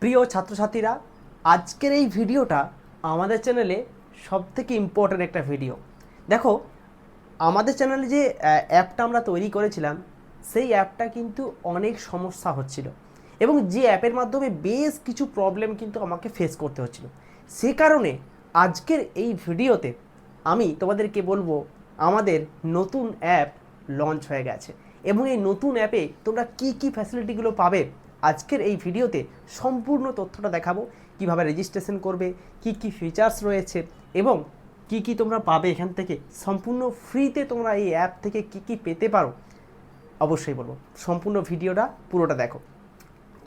প্রিয় ছাত্রছাত্রীরা, আজকের এই ভিডিওটা আমাদের চ্যানেলে সব থেকে ইম্পর্ট্যান্ট একটা ভিডিও দেখো, আমাদের চ্যানেলে যে অ্যাপটা আমরা তৈরি করেছিলাম, সেই অ্যাপটা কিন্তু অনেক সমস্যা হচ্ছিল এবং যে অ্যাপের মাধ্যমে বেশ কিছু প্রবলেম কিন্তু আমাকে ফেস করতে হচ্ছিল। সে কারণে আজকের এই ভিডিওতে আমি তোমাদেরকে বলব, আমাদের নতুন অ্যাপ লঞ্চ হয়ে গেছে এবং এই নতুন অ্যাপে তোমরা কি কি ফ্যাসিলিটিগুলো পাবে আজকের এই ভিডিওতে সম্পূর্ণ তথ্যটা দেখাবো, কীভাবে রেজিস্ট্রেশন করবে, কি কি ফিচার্স রয়েছে এবং কি কি তোমরা পাবে এখান থেকে। সম্পূর্ণ ফ্রিতে তোমরা এই অ্যাপ থেকে কি কি পেতে পারো, অবশ্যই বলব। সম্পূর্ণ ভিডিওটা পুরোটা দেখো।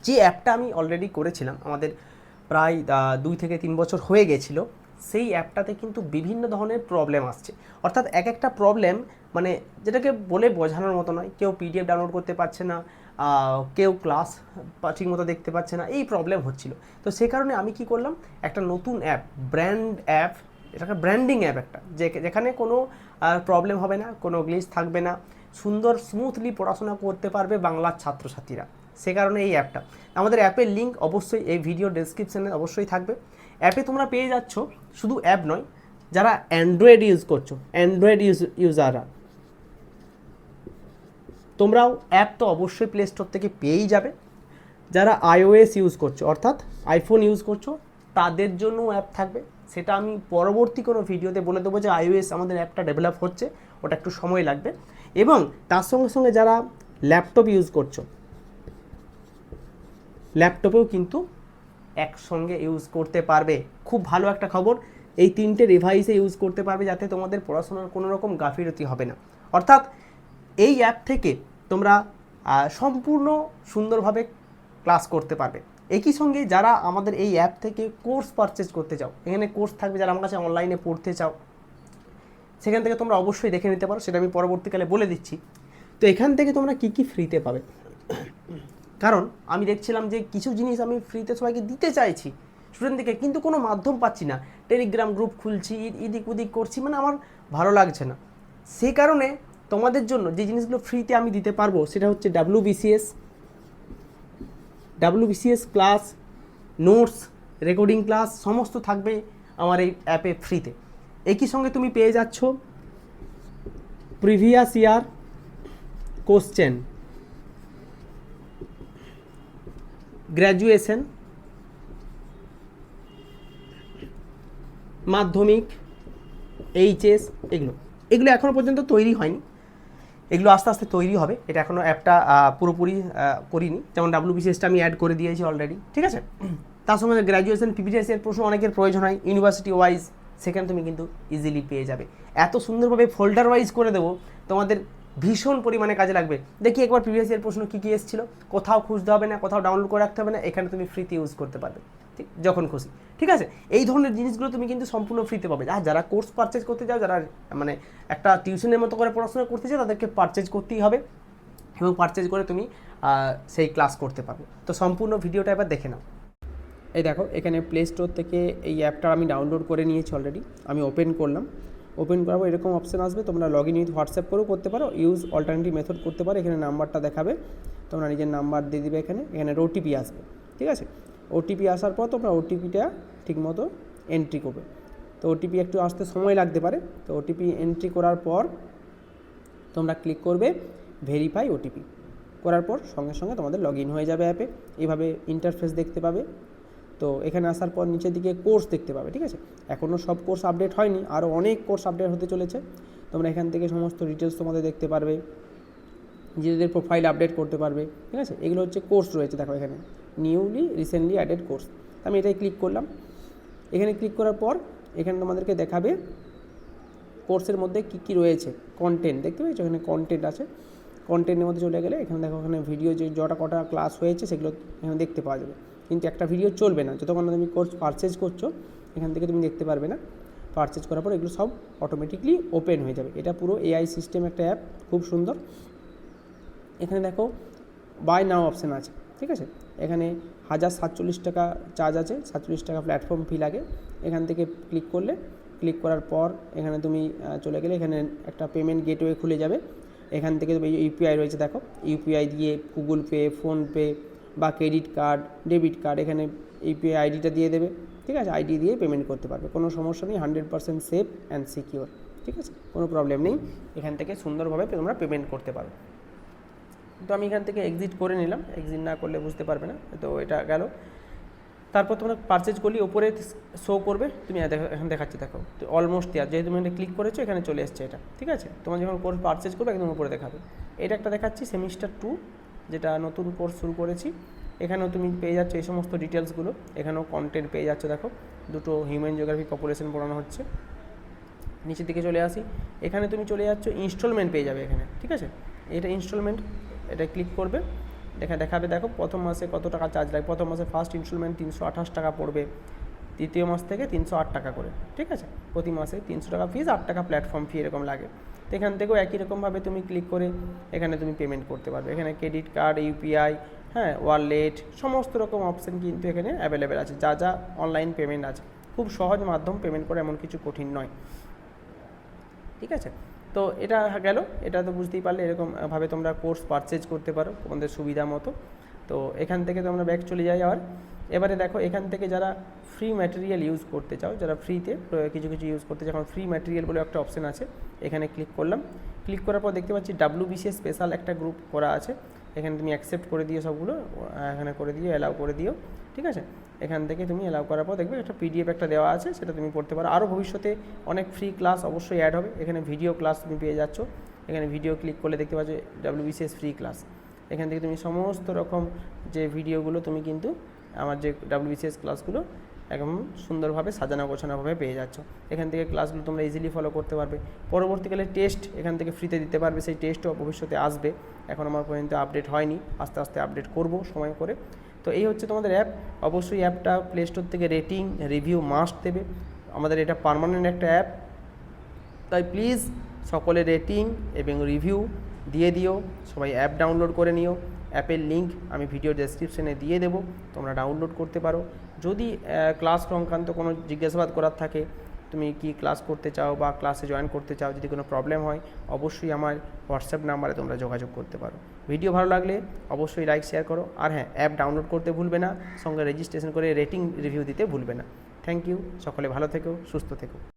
যে অ্যাপটা আমি অলরেডি করেছিলাম, আমাদের প্রায় দুই থেকে তিন বছর হয়ে গেছিল সেই অ্যাপটাতে কিন্তু বিভিন্ন ধরনের প্রবলেম আসছে। অর্থাৎ এক একটা প্রবলেম মানে যেটাকে বলে বোঝানোর মতো নয়। কেউ পিডিএফ ডাউনলোড করতে পারছে না কেউ ক্লাস ঠিক মতো দেখতে পাচ্ছে না, এই প্রবলেম হচ্ছিল। তো সে কারণে আমি কি করলাম, একটা নতুন অ্যাপ, ব্র্যান্ড অ্যাপ, এটাকে ব্র্যান্ডিং অ্যাপ একটা, যে যেখানে কোনো প্রবলেম হবে না, কোনো গ্লিচ থাকবে না, সুন্দর স্মুথলি পড়াশোনা করতে পারবে বাংলার ছাত্রছাত্রীরা। সে কারণে এই অ্যাপটা। আমাদের অ্যাপের লিঙ্ক অবশ্যই এই ভিডিও ডেসক্রিপশানে অবশ্যই থাকবে। অ্যাপে তোমরা পেয়ে যাচ্ছ শুধু অ্যাপ নয়, যারা অ্যান্ড্রয়েড ইউজ করছ অ্যান্ড্রয়েড ইউজ ইউজাররা তোমরাও অ্যাপ তো অবশ্যই প্লে স্টোর থেকে পেয়েই যাবে। যারা আইওএস ইউজ করছ, অর্থাৎ আইফোন ইউজ করছ, তাদের জন্য অ্যাপ থাকবে। সেটা আমি পরবর্তী কোনো ভিডিওতে বলে দেবো যে আইওএস আমাদের অ্যাপটা ডেভেলপ হচ্ছে, ওটা একটু সময় লাগবে। এবং তার সঙ্গে সঙ্গে যারা ল্যাপটপ ইউজ করছ ল্যাপটপেও কিন্তু একসঙ্গে ইউজ করতে পারবে। খুব ভালো একটা খবর। এই তিনটে ডিভাইসে ইউজ করতে পারবে যাতে তোমাদের পড়াশোনার কোনো রকম গাফিলতি হবে না। অর্থাৎ এই অ্যাপ থেকে তোমরা সম্পূর্ণ সুন্দরভাবে ক্লাস করতে পারবে। একই সঙ্গে যারা আমাদের এই অ্যাপ থেকে কোর্স পারচেজ করতে চাও, এখানে কোর্স থাকবে যারা আমার কাছে অনলাইনে পড়তে চাও, সেখান থেকে তোমরা অবশ্যই দেখে নিতে পারো। সেটা আমি পরবর্তীকালে বলে দিচ্ছি। তো এখান থেকে তোমরা কি কি ফ্রিতে পাবে? কারণ আমি দেখছিলাম যে কিছু জিনিস আমি ফ্রিতে সবাইকে দিতে চাইছি স্টুডেন্টদেরকে কিন্তু কোনো মাধ্যম পাচ্ছি না। টেলিগ্রাম গ্রুপ খুলছি এদিক ওদিক করছি মানে আমার ভালো লাগছে না। সে কারণে তোমাদের জন্য যে জিনিসগুলো ফ্রিতে আমি দিতে পারব, সেটা হচ্ছে W BCS W BCS class notes recording class সমস্ত থাকবে আমার এই অ্যাপে ফ্রিতে একই সঙ্গে তুমি পেয়ে যাচ্ছ previous year question graduation Madhyamik HS এগুলো। এগুলো এখনও পর্যন্ত তৈরি হয়নি। এগুলো আস্তে আস্তে তৈরি হবে। এটা এখনও অ্যাপটা পুরোপুরি করিনি। যেমন ডাব্লিউবিসিএসটা আমি অ্যাড করে দিয়েছি অলরেডি ঠিক আছে? তার সঙ্গে গ্র্যাজুয়েশন পিপিটিএস এর প্রশ্ন অনেকের প্রয়োজন হয়। ইউনিভার্সিটি ওয়াইজ সেখানে তুমি কিন্তু ইজিলি পেয়ে যাবে। এত সুন্দরভাবে ফোল্ডার ওয়াইজ করে দেবো, তোমাদের ভীষণ পরিমাণে কাজে লাগবে। দেখি একবার প্রিভিয়াস ইয়ার প্রশ্ন কী কী এসেছিল। কোথাও খুঁজতে হবে না, কোথাও ডাউনলোড করে রাখতে হবে না, এখানে তুমি ফ্রিতে ইউজ করতে পারবে। ঠিক, যখন খুশি। ঠিক আছে? এই ধরনের জিনিসগুলো তুমি কিন্তু সম্পূর্ণ ফ্রিতে পাবে। আর যারা কোর্স পারচেজ করতে চাও, যারা মানে একটা টিউশনের মতো করে পড়াশোনা করতে চাও, তাদেরকে পারচেজ করতেই হবে। এবং পারচেজ করে তুমি সেই ক্লাস করতে পারবে। তো সম্পূর্ণ ভিডিওটা এবার দেখে নাও। এই দেখো, এখানে প্লে স্টোর থেকে এই অ্যাপটা আমি ডাউনলোড করে নিয়েছি অলরেডি আমি ওপেন করলাম। ওপেন পর এরকম অপশান আসবে। তোমরা লগ ইন উইথ হোয়াটসঅ্যাপ করেও করতে পারো ইউজ অল্টারনেটিভ মেথড করতে পারো, এখানে নাম্বারটা দেখাবে। তোমরা নিজের নাম্বার দিয়ে দিবে এখানে এখানে ওটিপি আসবে, ঠিক আছে? ওটিপি আসার পর তোমরা ওটিপিটা ঠিকমতো এন্ট্রি করবে। তো ওটিপি একটু আসতে সময় লাগতে পারে। তো ওটিপি এন্ট্রি করার পর তোমরা ক্লিক করবে ভেরিফাই ওটিপি করার পর সঙ্গে সঙ্গে তোমাদের লগ ইন হয়ে যাবে অ্যাপে এইভাবে ইন্টারফেস দেখতে পাবে। তো এখানে আসার পর নিচের দিকে কোর্স দেখতে পাবে, ঠিক আছে? এখনও সব কোর্স আপডেট হয়নি, আরও অনেক কোর্স আপডেট হতে চলেছে। তোমরা এখান থেকে সমস্ত ডিটেলস তোমাদের দেখতে পারবে, নিজেদের প্রোফাইল আপডেট করতে পারবে, ঠিক আছে? এগুলো হচ্ছে কোর্স রয়েছে, দেখো এখানে। নিউলি রিসেন্টলি অ্যাডেড কোর্স আমি এটাই ক্লিক করলাম। এখানে ক্লিক করার পর এখানে তোমাদেরকে দেখাবে কোর্সের মধ্যে কী কী রয়েছে কন্টেন্ট দেখতে পেয়েছ? এখানে কন্টেন্ট আছে। কন্টেন্টের মধ্যে চলে গেলে এখানে দেখো এখানে ভিডিও যে যটা কটা ক্লাস হয়েছে, সেগুলো এখানে দেখতে পাওয়া যাবে। কিন্তু একটা ভিডিও চলবে না। যতক্ষণ তুমি কোর্স পারচেজ করছ, এখান থেকে তুমি দেখতে পারবে না। পারচেজ করার পর এগুলো সব অটোমেটিকলি ওপেন হয়ে যাবে। এটা পুরো এআই সিস্টেম একটা অ্যাপ খুব সুন্দর। এখানে দেখো বাই নাও অপশান আছে, ঠিক আছে? এখানে হাজার সাতচল্লিশ টাকা চার্জ আছে, সাতচল্লিশ টাকা প্ল্যাটফর্ম ফি লাগে। এখান থেকে ক্লিক করলে ক্লিক করার পর এখানে তুমি চলে গেলে এখানে একটা পেমেন্ট গেটওয়ে খুলে যাবে। এখান থেকে তুমি ইউপিআই রয়েছে, দেখো। ইউপিআই দিয়ে গুগল পে ফোনপে বা ক্রেডিট কার্ড ডেবিট কার্ড এখানে ইউপিআই আইডিটা দিয়ে দেবে। ঠিক আছে? আইডি দিয়ে পেমেন্ট করতে পারবে। কোনো সমস্যা নেই hundred percent safe and secure ঠিক আছে? কোনো প্রবলেম নেই। এখান থেকে সুন্দরভাবে তোমরা পেমেন্ট করতে পারো। তো আমি এখান থেকে এক্সিট করে নিলাম। এক্সিট না করলে বুঝতে পারবে না। তো এটা গেল। তারপর তোমরা পারচেজ করলে ওপরে শো করবে। তুমি এখানে দেখাচ্ছি, দেখো। তো অলমোস্ট দেওয়ার যেহেতু তুমি এটা ক্লিক করেছ, এখানে চলে এসছে এটা। ঠিক আছে? তোমার যখন কোর্স পারচেজ করবে, একদম উপরে দেখাবে। এটা একটা দেখাচ্ছি সেমিস্টার টু যেটা নতুন কোর্স শুরু করেছি। এখানেও তুমি পেয়ে যাচ্ছ এই সমস্ত ডিটেলসগুলো এখানেও কন্টেন্ট পেয়ে যাচ্ছ, দেখো। দুটো হিউম্যান জিওগ্রাফি পপুলেশন পড়ানো হচ্ছে। নিচের দিকে চলে আসি। এখানে তুমি চলে যাচ্ছ ইনস্টলমেন্ট পেয়ে যাবে এখানে, ঠিক আছে? এটা ইনস্টলমেন্ট এটা ক্লিক করবে। দেখা, দেখাবে, দেখো, প্রথম মাসে কত টাকা চার্জ লাগে। প্রথম মাসে ফার্স্ট ইনস্টলমেন্ট তিনশো আঠাশ টাকা পড়বে। তৃতীয় মাস থেকে তিনশো আট টাকা করে, ঠিক আছে? প্রতি মাসে তিনশো টাকা ফিজ আট টাকা প্ল্যাটফর্ম ফি এরকম লাগে। এখান থেকেও একই রকমভাবে তুমি ক্লিক করে এখানে তুমি পেমেন্ট করতে পারবে। এখানে ক্রেডিট কার্ড ইউপিআই হ্যাঁ ওয়ালেট সমস্ত রকম অপশান কিন্তু এখানে অ্যাভেলেবেল আছে। যা যা অনলাইন পেমেন্ট আছে। খুব সহজ মাধ্যম পেমেন্ট করে এমন কিছু কঠিন নয়। ঠিক আছে? তো এটা গেল। এটা তো বুঝতেই পারলে এরকমভাবে তোমরা কোর্স পারচেজ করতে পারো। তোমাদের সুবিধা মতো। তো এখান থেকে তোমরা ব্যাক চলে যাই আবার। এবারে দেখো, এখান থেকে যারা ফ্রি ম্যাটেরিয়াল ইউজ করতে চাও, যারা ফ্রিতে কিছু কিছু ইউজ করতে চাও ফ্রি ম্যাটেরিয়াল বলে একটা অপশন আছে, এখানে ক্লিক করলাম। ক্লিক করার পর দেখতে পাচ্ছি ডাব্লিউ বিসিএস স্পেশাল একটা গ্রুপ করা আছে। এখানে তুমি অ্যাকসেপ্ট করে দিও সবগুলো এখানে করে দিও অ্যালাউ করে দিও, ঠিক আছে? এখান থেকে তুমি অ্যালাউ করার পর দেখবে একটা পিডিএফ একটা দেওয়া আছে, সেটা তুমি পড়তে পারো। আরও ভবিষ্যতে অনেক ফ্রি ক্লাস অবশ্যই অ্যাড হবে। এখানে ভিডিও ক্লাস তুমি পেয়ে যাচ্ছ। এখানে ভিডিও ক্লিক করলে দেখতে পাচ্ছ ডাব্লিউবিসিএস ফ্রি ক্লাস এখান থেকে তুমি সমস্ত রকম যে ভিডিওগুলো তুমি কিন্তু আমার যে ডাব্লিউবিসিএস ক্লাসগুলো একদম সুন্দরভাবে সাজানো গোছানোভাবে পেয়ে যাচ্ছ। এখান থেকে ক্লাসগুলো তোমরা ইজিলি ফলো করতে পারবে। পরবর্তীকালে টেস্ট এখান থেকে ফ্রিতে দিতে পারবে, সেই টেস্টও ভবিষ্যতে আসবে। এখন আমার পর্যন্ত আপডেট হয়নি, আস্তে আস্তে আপডেট করব সময় করে। তো এই হচ্ছে তোমাদের অ্যাপ অবশ্যই অ্যাপটা প্লে স্টোর থেকে রেটিং রিভিউ মাস্ট দেবে। আমাদের এটা পার্মানেন্ট একটা অ্যাপ তাই প্লিজ সকলে রেটিং এবং রিভিউ দিয়ে দিও, সবাই অ্যাপ ডাউনলোড করে নিও। অ্যাপের লিঙ্ক আমি ভিডিও ডেসক্রিপশনে দিয়ে দেবো, তোমরা ডাউনলোড করতে পারো। যদি ক্লাস সংক্রান্ত কোনো জিজ্ঞাসাবাদ করার থাকে, তুমি কি ক্লাস করতে চাও বা ক্লাসে জয়েন করতে চাও, যদি কোনো প্রবলেম হয়, অবশ্যই আমার হোয়াটসঅ্যাপ নাম্বারে তোমরা যোগাযোগ করতে পারো। ভিডিও ভালো লাগলে অবশ্যই লাইক শেয়ার করো। আর হ্যাঁ অ্যাপ ডাউনলোড করতে ভুলবে না, সঙ্গে রেজিস্ট্রেশন করে রেটিং রিভিউ দিতে ভুলবে না। থ্যাংক ইউ সকলে ভালো থেকো, সুস্থ থেকো।